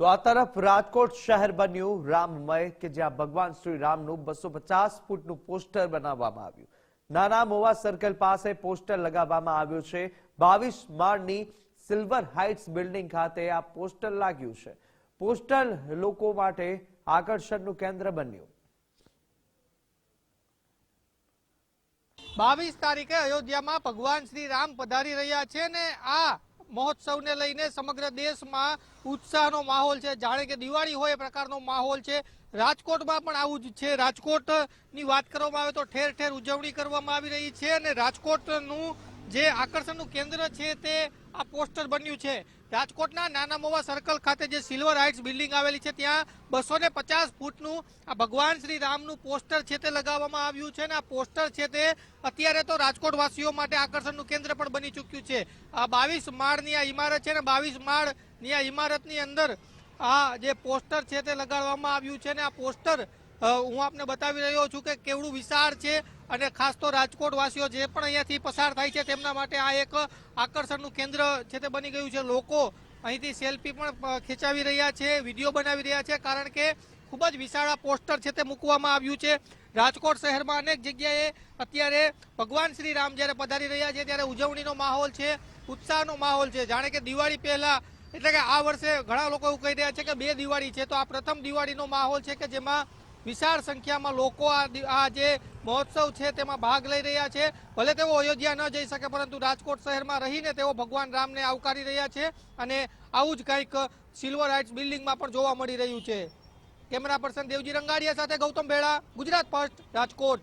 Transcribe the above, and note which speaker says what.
Speaker 1: તો આ તરફ રાજકોટ શહેર બન્યું રામમય, કે જ્યાં ભગવાન શ્રી રામનું બસો પચાસ ફૂટનું પોસ્ટર બનાવવામાં આવ્યું. નાના મોવા સર્કલ પાસે પોસ્ટર લગાવવામાં આવ્યું છે. બાવીસ માળની સિલ્વર હાઇટ્સ બિલ્ડિંગ ખાતે આ પોસ્ટર લાગ્યું છે. પોસ્ટર લોકો માટે આકર્ષણનું કેન્દ્ર બન્યું.
Speaker 2: બાવીસ તારીખે અયોધ્યામાં ભગવાન શ્રી રામ પધારી રહ્યા છે ને આ મહોત્સવને લઈને સમગ્ર દેશમાં ઉત્સાહનો માહોલ છે. જાણે કે દિવાળી હોય એ પ્રકારનો માહોલ છે. રાજકોટમાં પણ આવું જ છે. રાજકોટની વાત કરવામાં આવે તો ઠેર ઠેર ઉજવણી કરવામાં આવી રહી છે અને રાજકોટનું જે આકર્ષણનું કેન્દ્ર છે તે આ પોસ્ટર બન્યું છે. રાજકોટના નાના મોવા સર્કલ ખાતે જે સિલ્વર હાઇટ્સ બિલ્ડિંગ આવેલી છે, ત્યાં બસો ને પચાસ ફૂટનું આ ભગવાન શ્રી રામનું પોસ્ટર છે તે લગાવવામાં આવ્યું છે અને આ પોસ્ટર છે તે અત્યારે તો રાજકોટ વાસીઓ માટે આકર્ષણનું કેન્દ્ર પણ બની ચૂક્યું છે. આ બાવીસ માળની આ ઇમારત છે ને, બાવીસ માળની આ ઇમારતની અંદર આ જે પોસ્ટર છે તે લગાડવામાં આવ્યું છે ને, આ પોસ્ટર હું આપને બતાવી રહ્યો છું કે કેવડું વિશાળ છે અને ખાસ તો રાજકોટ વાસીઓ જે પણ અહીંયાથી પસાર થાય છે તેમના માટે આ એક આકર્ષણનું કેન્દ્ર છે તે બની ગયું છે. લોકો અહીંથી સેલ્ફી પણ ખેંચાવી રહ્યા છે, વીડિયો બનાવી રહ્યા છે, કારણ કે ખૂબ જ વિશાળ પોસ્ટર છે તે મૂકવામાં આવ્યું છે. રાજકોટ શહેરમાં અનેક જગ્યાએ અત્યારે ભગવાન શ્રી રામ જ્યારે પધારી રહ્યા છે ત્યારે ઉજવણીનો માહોલ છે, ઉત્સાહનો માહોલ છે. જાણે કે દિવાળી પહેલાં, એટલે કે આ વર્ષે ઘણા લોકો એવું કહી રહ્યા છે કે બે દિવાળી છે. તો આ પ્રથમ દિવાળીનો માહોલ છે કે જેમાં વિશાળ સંખ્યામાં લોકો આ જે મહોત્સવ છે તેમાં ભાગ લઈ રહ્યા છે. ભલે તેઓ અયોધ્યા ન જઈ શકે, પરંતુ રાજકોટ શહેરમાં રહીને તેઓ ભગવાન રામને આવકારી રહ્યા છે અને આવું જ કંઈક સિલ્વર હાઇટ્સ બિલ્ડિંગમાં પણ જોવા મળી રહ્યું છે. કેમેરા પર્સન દેવજી રંગાડિયા સાથે ગૌતમ ભેળા, ગુજરાત ફર્સ્ટ, રાજકોટ.